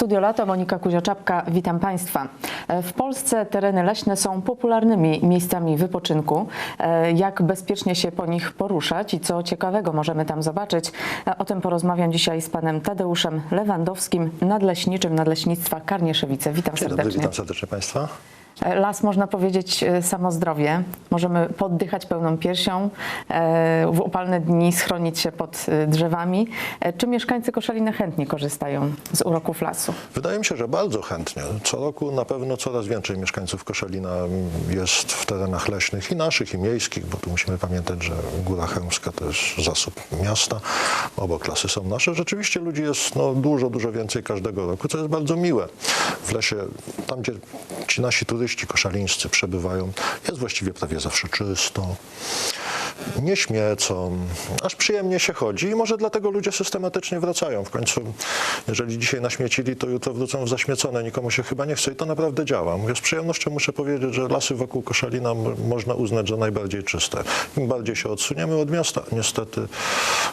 Studio Lato, Monika Kuziaczapka, witam Państwa. E, W Polsce tereny leśne są popularnymi miejscami wypoczynku. E, Jak bezpiecznie się po nich poruszać i co ciekawego możemy tam zobaczyć, E, o tym porozmawiam dzisiaj z panem Tadeuszem Lewandowskim, nadleśniczym Nadleśnictwa Karnieszewice. Witam Dzień dobry, serdecznie. witam serdecznie Państwa. Las, można powiedzieć, e, samo zdrowie. Możemy poddychać pełną piersią, e, w upalne dni schronić się pod e, drzewami. Czy mieszkańcy Koszalina chętnie korzystają z uroków lasu? Wydaje mi się, że bardzo chętnie. Co roku na pewno coraz więcej mieszkańców Koszalina jest w terenach leśnych i naszych, i miejskich, bo tu musimy pamiętać, że Góra Chełmska to jest zasób miasta, obok lasy są nasze. Rzeczywiście ludzi jest no, dużo, dużo więcej każdego roku, co jest bardzo miłe. W lesie, tam gdzie ci nasi turyści koszalińscy przebywają, jest właściwie prawie zawsze czysto. Nie śmiecą, aż przyjemnie się chodzi i może dlatego ludzie systematycznie wracają. W końcu, jeżeli dzisiaj naśmiecili, to jutro wrócą w zaśmiecone, nikomu się chyba nie chce i to naprawdę działa. Mówię, z przyjemnością muszę powiedzieć, że lasy wokół Koszalina można uznać za najbardziej czyste. Im bardziej się odsuniemy od miasta, niestety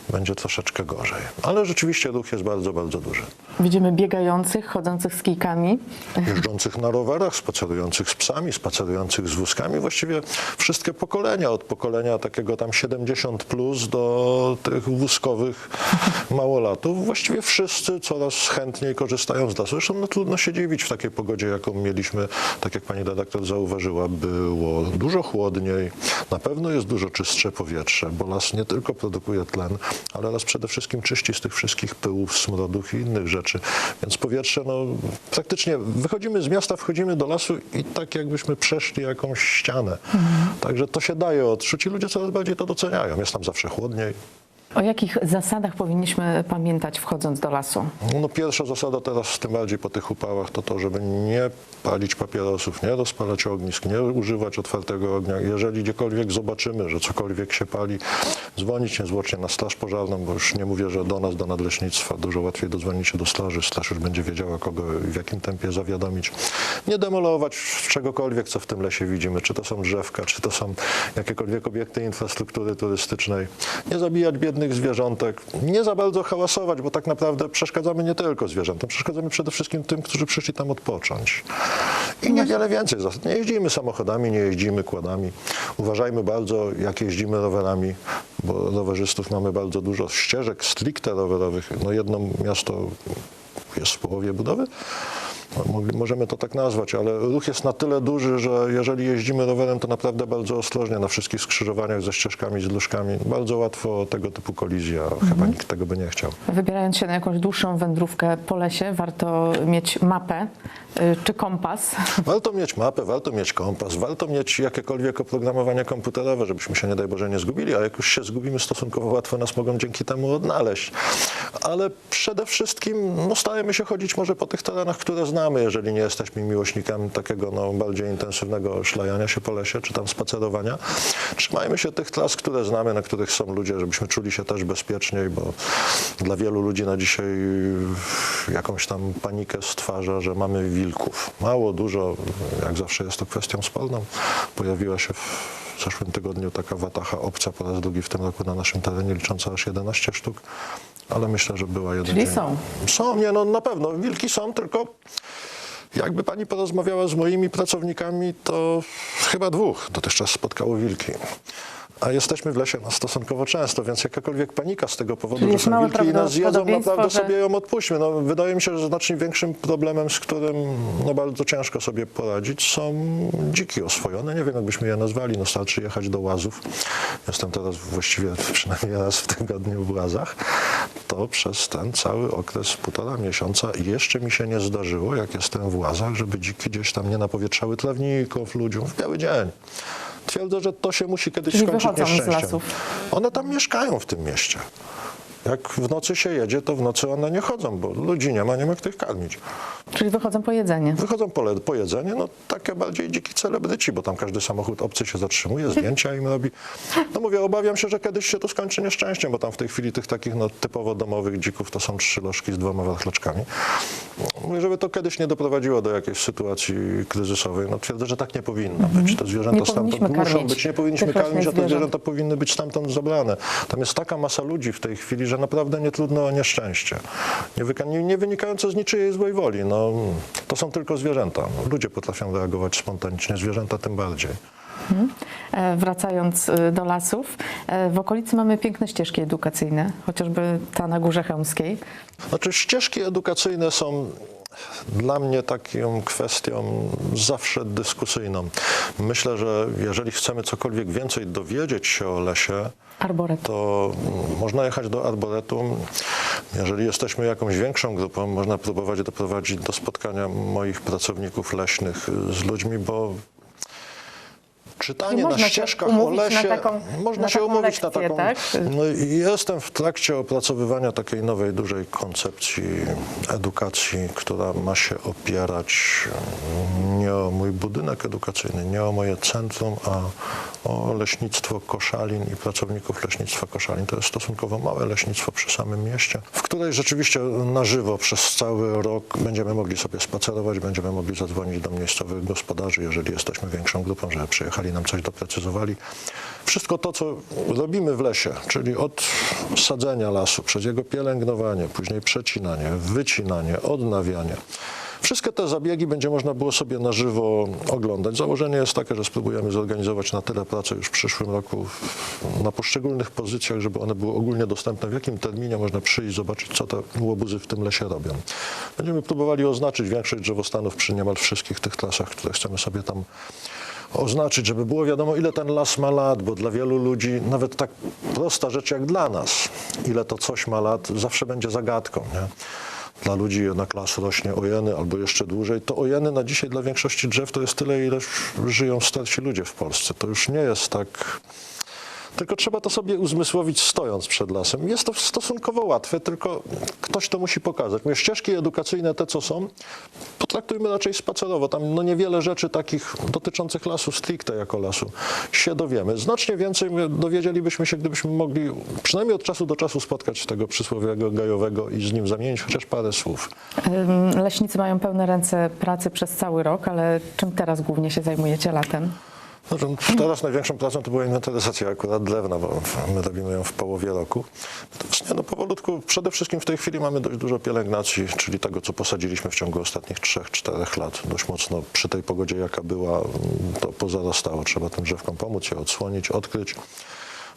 będzie troszeczkę gorzej. Ale rzeczywiście ruch jest bardzo, bardzo duży. Widzimy biegających, chodzących z kijkami. jeżdżących na rowerach, spacerujących z psami, spacerujących z wózkami, właściwie wszystkie pokolenia, od pokolenia takiego tam 70 plus do tych wózkowych małolatów, właściwie wszyscy coraz chętniej korzystają z lasu. Zresztą no, trudno się dziwić w takiej pogodzie, jaką mieliśmy, tak jak pani redaktor zauważyła, było dużo chłodniej, na pewno jest dużo czystsze powietrze, bo las nie tylko produkuje tlen, ale las przede wszystkim czyści z tych wszystkich pyłów, smrodów i innych rzeczy. Więc powietrze, no praktycznie wychodzimy z miasta, wchodzimy do lasu i tak jakbyśmy przeszli jakąś ścianę. Także to się daje odczuć i ludzie coraz bardziej to doceniają. Jest tam zawsze chłodniej. O jakich zasadach powinniśmy pamiętać wchodząc do lasu? No pierwsza zasada teraz, tym bardziej po tych upałach, to to, żeby nie palić papierosów, nie rozpalać ognisk, nie używać otwartego ognia. Jeżeli gdziekolwiek zobaczymy, że cokolwiek się pali, dzwonić niezwłocznie na straż pożarną, bo już nie mówię, że do nas, do nadleśnictwa, dużo łatwiej dodzwonić się do straży. Straż już będzie wiedziała, kogo w jakim tempie zawiadomić. Nie demolować czegokolwiek, co w tym lesie widzimy, czy to są drzewka, czy to są jakiekolwiek obiekty infrastruktury turystycznej. Nie zabijać biednych zwierzątek, nie za bardzo hałasować, bo tak naprawdę przeszkadzamy nie tylko zwierzętom, przeszkadzamy przede wszystkim tym, którzy przyszli tam odpocząć. I niewiele więcej. Nie jeździmy samochodami, nie jeździmy kładami. Uważajmy bardzo, jak jeździmy rowerami, bo rowerzystów mamy bardzo dużo. Ścieżek stricte rowerowych. No jedno miasto jest w połowie budowy. Możemy to tak nazwać, ale ruch jest na tyle duży, że jeżeli jeździmy rowerem, to naprawdę bardzo ostrożnie na wszystkich skrzyżowaniach ze ścieżkami, z dróżkami. Bardzo łatwo tego typu kolizja, chyba nikt tego by nie chciał. Wybierając się na jakąś dłuższą wędrówkę po lesie, warto mieć mapę y, czy kompas. Warto mieć mapę, warto mieć kompas, warto mieć jakiekolwiek oprogramowanie komputerowe, żebyśmy się nie daj Boże nie zgubili, a jak już się zgubimy, stosunkowo łatwo nas mogą dzięki temu odnaleźć. Ale przede wszystkim no, starajmy się chodzić może po tych terenach, które znamy, jeżeli nie jesteśmy miłośnikami takiego no, bardziej intensywnego szlajania się po lesie, czy tam spacerowania. Trzymajmy się tych tras, które znamy, na których są ludzie, żebyśmy czuli się też bezpieczniej, bo dla wielu ludzi na dzisiaj jakąś tam panikę stwarza, że mamy wilków. Mało, dużo, jak zawsze jest to kwestią spolną. Pojawiła się w zeszłym tygodniu taka watacha obca po raz drugi w tym roku na naszym terenie, licząca aż 11 sztuk, ale myślę, że była jeden Czyli dzień. są. Są, nie, no na pewno. Wilki są, tylko jakby pani porozmawiała z moimi pracownikami, to chyba dwóch dotychczas spotkało wilki. A jesteśmy w lesie no, stosunkowo często, więc jakakolwiek panika z tego powodu, Czyli że jest są małe wilki i nas zjedzą, prawdopodobieństwo, naprawdę że- sobie ją odpuśćmy. No, wydaje mi się, że znacznie większym problemem, z którym no, bardzo ciężko sobie poradzić, są dziki oswojone. Nie wiem, jakbyśmy je nazwali. No, starczy jechać do Łazów. Jestem teraz właściwie przynajmniej raz w tygodniu w Łazach. To przez ten cały okres półtora miesiąca jeszcze mi się nie zdarzyło, jak jestem w Łazach, żeby dziki gdzieś tam nie napowietrzały trawników, ludziom w biały dzień. Twierdzę, że to się musi kiedyś Czyli skończyć nieszczęściem. One tam mieszkają w tym mieście. Jak w nocy się jedzie, to w nocy one nie chodzą, bo ludzi nie ma, nie ma kto ich karmić. Czyli wychodzą po jedzenie. Wychodzą po, po jedzenie, no takie bardziej dziki celebryci, bo tam każdy samochód obcy się zatrzymuje, zdjęcia im robi. No mówię, obawiam się, że kiedyś się to skończy nieszczęściem, bo tam w tej chwili tych takich no, typowo domowych dzików to są trzy lożki z dwoma wachlaczkami. Mówię, żeby to kiedyś nie doprowadziło do jakiejś sytuacji kryzysowej. No twierdzę, że tak nie powinno być. Te zwierzęta stamtąd muszą być, nie powinniśmy karmić, a te zwierzęta powinny być stamtąd zabrane. Tam jest taka masa ludzi w tej chwili, że naprawdę nie trudno o nieszczęście. Nie, nie, wynikające z niczyjej złej woli. No, to są tylko zwierzęta. Ludzie potrafią reagować spontanicznie, zwierzęta tym bardziej. E, Wracając y, do lasów, e, w okolicy mamy piękne ścieżki edukacyjne, chociażby ta na Górze Chełmskiej. Znaczy ścieżki edukacyjne są dla mnie taką kwestią zawsze dyskusyjną. Myślę, że jeżeli chcemy cokolwiek więcej dowiedzieć się o lesie, Arboretum. to można jechać do arboretum. Jeżeli jesteśmy jakąś większą grupą, można próbować doprowadzić do spotkania moich pracowników leśnych z ludźmi, bo czytanie Nie na ścieżkach o umówić na lesie, taką- można na się umówić na lekcję, taką. tak? No jestem w trakcie opracowywania takiej nowej, dużej koncepcji edukacji, która ma się opierać mm, nie o mój budynek edukacyjny, nie o moje centrum, a o leśnictwo Koszalin i pracowników leśnictwa Koszalin. To jest stosunkowo małe leśnictwo przy samym mieście, w której rzeczywiście na żywo przez cały rok będziemy mogli sobie spacerować, będziemy mogli zadzwonić do miejscowych gospodarzy, jeżeli jesteśmy większą grupą, żeby przyjechali nam coś doprecyzowali. Wszystko to, co robimy w lesie, czyli od sadzenia lasu, przez jego pielęgnowanie, później przecinanie, wycinanie, odnawianie. Wszystkie te zabiegi będzie można było sobie na żywo oglądać. Założenie jest takie, że spróbujemy zorganizować na tyle pracy już w przyszłym roku na poszczególnych pozycjach, żeby one były ogólnie dostępne, w jakim terminie można przyjść, zobaczyć, co te łobuzy w tym lesie robią. Będziemy próbowali oznaczyć większość drzewostanów przy niemal wszystkich tych trasach, które chcemy sobie tam oznaczyć, żeby było wiadomo, ile ten las ma lat, bo dla wielu ludzi nawet tak prosta rzecz jak dla nas, ile to coś ma lat, zawsze będzie zagadką. Nie? Dla ludzi jednak las rośnie ojeny albo jeszcze dłużej. To ojeny na dzisiaj dla większości drzew to jest tyle, ile żyją starsi ludzie w Polsce. To już nie jest tak... Tylko trzeba to sobie uzmysłowić stojąc przed lasem. Jest to stosunkowo łatwe, tylko ktoś to musi pokazać. Mówię, ścieżki edukacyjne, te co są, potraktujmy raczej spacerowo. Tam no niewiele rzeczy takich dotyczących lasu stricte jako lasu się dowiemy. Znacznie więcej dowiedzielibyśmy się, gdybyśmy mogli przynajmniej od czasu do czasu spotkać tego przysłowiowego gajowego i z nim zamienić chociaż parę słów. Leśnicy mają pełne ręce pracy przez cały rok, ale czym teraz głównie się zajmujecie latem? Znaczy, teraz największą pracą to była inwentaryzacja akurat drewna, bo my robimy ją w połowie roku. Natomiast nie, no powolutku, przede wszystkim w tej chwili mamy dość dużo pielęgnacji, czyli tego, co posadziliśmy w ciągu ostatnich 3-4 lat. Dość mocno przy tej pogodzie, jaka była, to pozarastało. Trzeba tym drzewkom pomóc, je odsłonić, odkryć.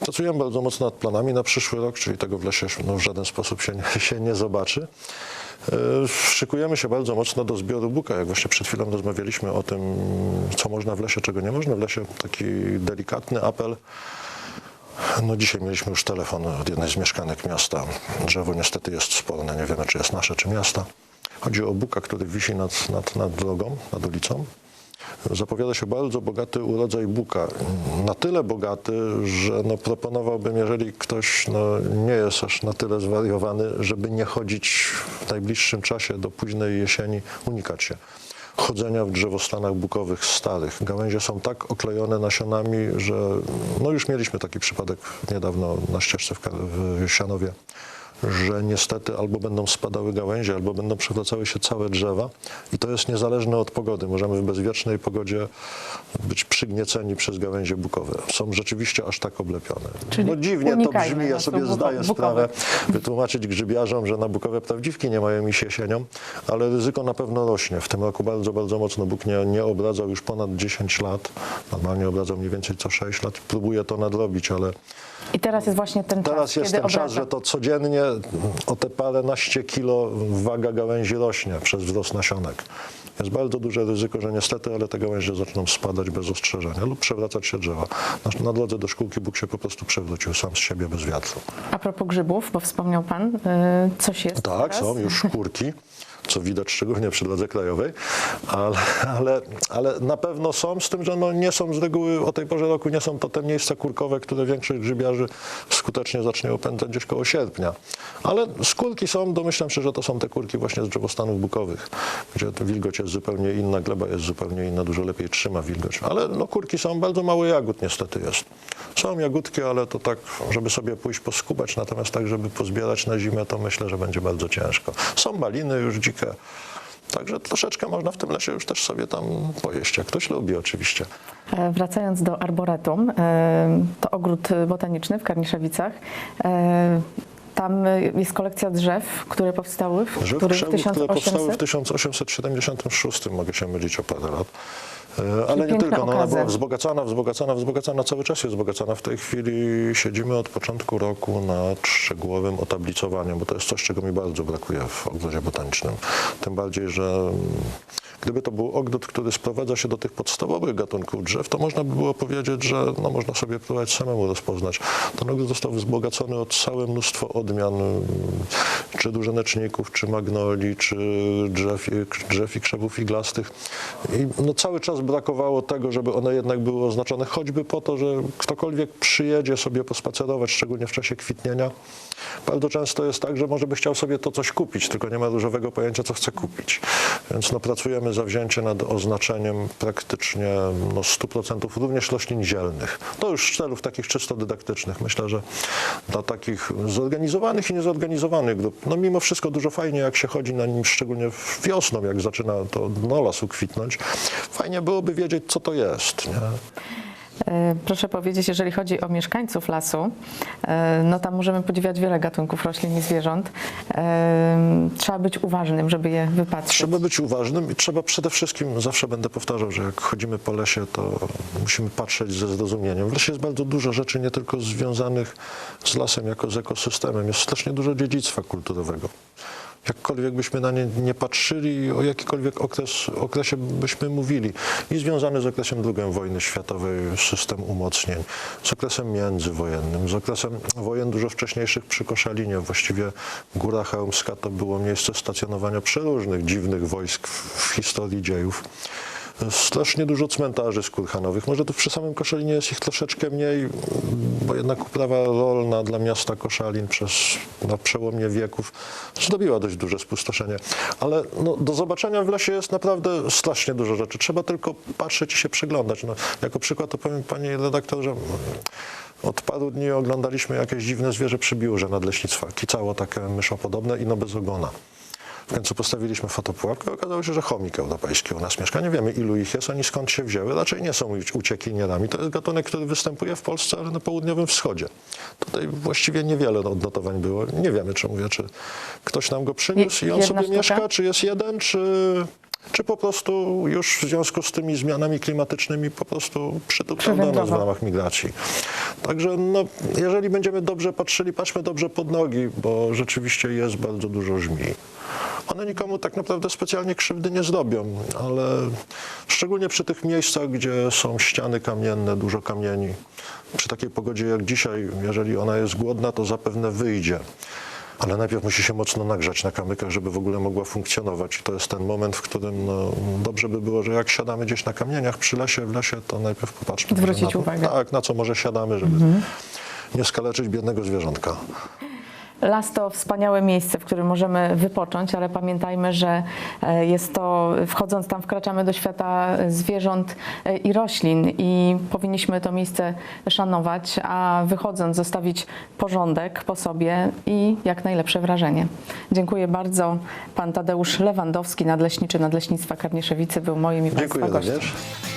Pracujemy bardzo mocno nad planami na przyszły rok, czyli tego w lesie no, w żaden sposób się się nie zobaczy. E, Szykujemy się bardzo mocno do zbioru buka. Jak właśnie przed chwilą rozmawialiśmy o tym, co można w lesie, czego nie można w lesie, taki delikatny apel. No dzisiaj mieliśmy już telefon od jednej z mieszkanek miasta. Drzewo niestety jest sporne, nie wiemy czy jest nasze, czy miasta. Chodzi o buka, który wisi nad, nad, nad drogą, nad ulicą. Zapowiada się bardzo bogaty urodzaj buka. Na tyle bogaty, że no proponowałbym, jeżeli ktoś no nie jest aż na tyle zwariowany, żeby nie chodzić w najbliższym czasie do późnej jesieni, unikać się chodzenia w drzewostanach bukowych starych. Gałęzie są tak oklejone nasionami, że no już mieliśmy taki przypadek niedawno na ścieżce w, w Sianowie, że niestety albo będą spadały gałęzie, albo będą przewracały się całe drzewa i to jest niezależne od pogody. Możemy w bezwiecznej pogodzie być przygnieceni przez gałęzie bukowe. Są rzeczywiście aż tak oblepione. Czyli no dziwnie to brzmi, ja sobie zdaję bukowych. sprawę, wytłumaczyć grzybiarzom, że na bukowe prawdziwki nie mają iść jesienią, ale ryzyko na pewno rośnie. W tym roku bardzo, bardzo mocno Bóg nie, nie obradzał już ponad 10 lat. Normalnie obradzał mniej więcej co 6 lat. Próbuje to nadrobić, ale I teraz jest właśnie ten czas, teraz jest kiedy ten czas, obraca. że to codziennie o te paręnaście kilo waga gałęzi rośnie przez wzrost nasionek. Jest bardzo duże ryzyko, że niestety, ale te gałęzie zaczną spadać bez ostrzeżenia lub przewracać się drzewa. Na, na drodze do szkółki Bóg się po prostu przewrócił sam z siebie bez wiatru. A propos grzybów, bo wspomniał Pan, y, coś jest Tak, teraz? są już szkórki, co widać szczególnie przy drodze krajowej, ale, ale, ale na pewno są, z tym, że no nie są z reguły o tej porze roku, nie są to te miejsca kurkowe, które większość grzybiarzy skutecznie zacznie opędzać gdzieś koło sierpnia. Ale skórki są, domyślam się, że to są te kurki właśnie z drzewostanów bukowych, gdzie wilgoć jest zupełnie inna, gleba jest zupełnie inna, dużo lepiej trzyma wilgoć. Ale no kurki są, bardzo mało jagód niestety jest. Są jagódki, ale to tak, żeby sobie pójść poskubać, natomiast tak, żeby pozbierać na zimę, to myślę, że będzie bardzo ciężko. Są maliny już Także troszeczkę można w tym lesie już też sobie tam pojeść, jak ktoś lubi oczywiście. E, Wracając do Arboretum, e, to ogród botaniczny w Karniszewicach. E, Tam jest kolekcja drzew, które powstały w, Drzew których krzewów, które powstały w 1800. 1876, mogę się mylić o parę lat. E, Ale nie tylko, no, ona była wzbogacana, wzbogacana, wzbogacana, cały czas jest wzbogacana. W tej chwili siedzimy od początku roku nad szczegółowym otablicowaniem, bo to jest coś, czego mi bardzo brakuje w ogrodzie botanicznym. Tym bardziej, że gdyby to był ogród, który sprowadza się do tych podstawowych gatunków drzew, to można by było powiedzieć, że no, można sobie próbować samemu rozpoznać. Ten ogród został wzbogacony o całe mnóstwo odmian, czy dużoneczników, czy magnolii, czy drzew, drzew i krzewów iglastych. I no, cały czas brakowało tego, żeby one jednak były oznaczone, choćby po to, że ktokolwiek przyjedzie sobie pospacerować, szczególnie w czasie kwitnienia. Bardzo często jest tak, że może by chciał sobie to coś kupić, tylko nie ma różowego pojęcia, co chce kupić. Więc no, pracujemy zawzięcie nad oznaczeniem praktycznie no, 100% również roślin zielnych. To już z celów takich czysto dydaktycznych. Myślę, że dla takich zorganizowanych i niezorganizowanych grup, no mimo wszystko dużo fajnie, jak się chodzi na nim, szczególnie wiosną, jak zaczyna to dno lasu kwitnąć, fajnie byłoby wiedzieć, co to jest. Nie? E, Proszę powiedzieć, jeżeli chodzi o mieszkańców lasu, e, no tam możemy podziwiać wiele gatunków roślin i zwierząt. E, Trzeba być uważnym, żeby je wypatrzeć. Trzeba być uważnym i trzeba przede wszystkim, zawsze będę powtarzał, że jak chodzimy po lesie, to musimy patrzeć ze zrozumieniem. W lesie jest bardzo dużo rzeczy, nie tylko związanych z lasem jako z ekosystemem. Jest strasznie dużo dziedzictwa kulturowego. Jakkolwiek byśmy na nie nie patrzyli, o jakikolwiek okres, okresie byśmy mówili, i związany z okresem II wojny światowej system umocnień, z okresem międzywojennym, z okresem wojen dużo wcześniejszych przy Koszalinie. Właściwie Góra Chełmska to było miejsce stacjonowania przeróżnych dziwnych wojsk w, historii dziejów. Strasznie dużo cmentarzy skórhanowych. Może tu przy samym Koszalinie jest ich troszeczkę mniej, bo jednak uprawa rolna dla miasta Koszalin przez na przełomie wieków zrobiła dość duże spustoszenie. Ale no, do zobaczenia w lesie jest naprawdę strasznie dużo rzeczy. Trzeba tylko patrzeć i się przyglądać. No, jako przykład to powiem pani redaktor, że od paru dni oglądaliśmy jakieś dziwne zwierzę przy biurze nadleśnictwa. Kicało takie myszopodobne i no bez ogona. W końcu postawiliśmy fotopułapkę. Okazało się, że chomik europejski u nas mieszka. Nie wiemy, ilu ich jest, ani skąd się wzięły. Raczej nie są uciekinierami. To jest gatunek, który występuje w Polsce, ale na południowym wschodzie. Tutaj właściwie niewiele odnotowań było. Nie wiemy, czy mówię, czy ktoś nam go przyniósł i on sobie sztuka? mieszka, czy jest jeden, czy, czy po prostu już w związku z tymi zmianami klimatycznymi po prostu przytupał do nas w ramach migracji. Także no, jeżeli będziemy dobrze patrzyli, patrzmy dobrze pod nogi, bo rzeczywiście jest bardzo dużo żmi. One nikomu tak naprawdę specjalnie krzywdy nie zrobią, ale szczególnie przy tych miejscach, gdzie są ściany kamienne, dużo kamieni. Przy takiej pogodzie jak dzisiaj, jeżeli ona jest głodna, to zapewne wyjdzie. Ale najpierw musi się mocno nagrzać na kamykach, żeby w ogóle mogła funkcjonować. I to jest ten moment, w którym no, dobrze by było, że jak siadamy gdzieś na kamieniach przy lesie, w lesie, to najpierw popatrzmy. Zwrócić na to, uwagę. Tak, na co może siadamy, żeby nie skaleczyć biednego zwierzątka. Las to wspaniałe miejsce, w którym możemy wypocząć, ale pamiętajmy, że e, jest to, wchodząc tam, wkraczamy do świata zwierząt e, i roślin i powinniśmy to miejsce szanować, a wychodząc zostawić porządek po sobie i jak najlepsze wrażenie. Dziękuję bardzo. Pan Tadeusz Lewandowski, nadleśniczy Nadleśnictwa Karnieszewicy był moim i Państwa Dziękuję gościem.